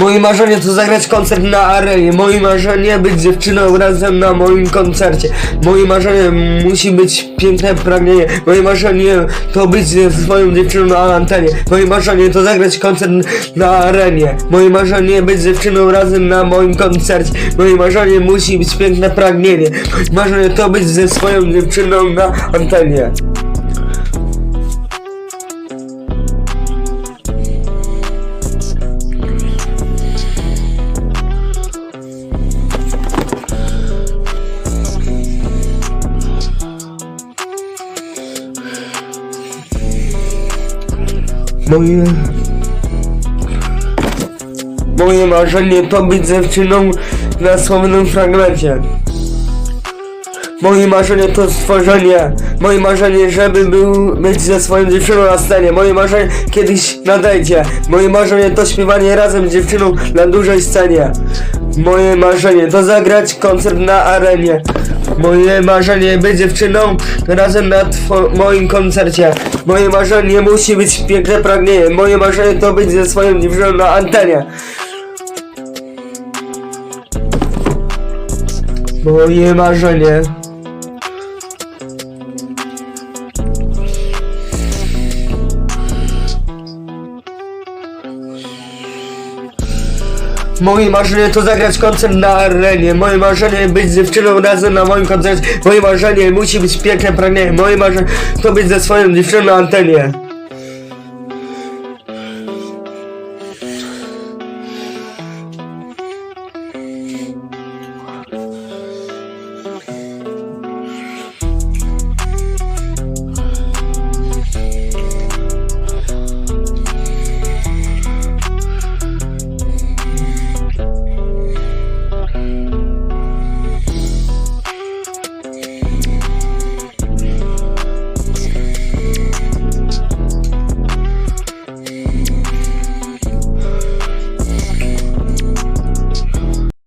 Moje marzenie to zagrać koncert na arenie. Moje marzenie być dziewczyną razem na moim koncercie. Moje marzenie musi być piękne pragnienie. Moje marzenie to być ze swoją dziewczyną na antenie. Moje marzenie to zagrać koncert na arenie. Moje marzenie być dziewczyną razem na moim koncercie. Moje marzenie musi być piękne pragnienie. Moje marzenie to być ze swoją dziewczyną na antenie. Moje... Moje marzenie to być dziewczyną na słownym fragmencie. Moje marzenie to stworzenie. Moje marzenie, żeby był, być ze swoją dziewczyną na scenie. Moje marzenie kiedyś nadejdzie. Moje marzenie to śpiewanie razem z dziewczyną na dużej scenie. Moje marzenie to zagrać koncert na arenie. Moje marzenie być dziewczyną razem na moim koncercie. Moje marzenie musi być piękne pragnienie. Moje marzenie to być ze swoją dziewczyną na antenie. Moje marzenie. Moje marzenie to zagrać koncert na arenie. Moje marzenie być z dziewczyną razem na moim koncercie. Moje marzenie musi być piękne pragnienie. Moje marzenie to być ze swoją dziewczyną na antenie.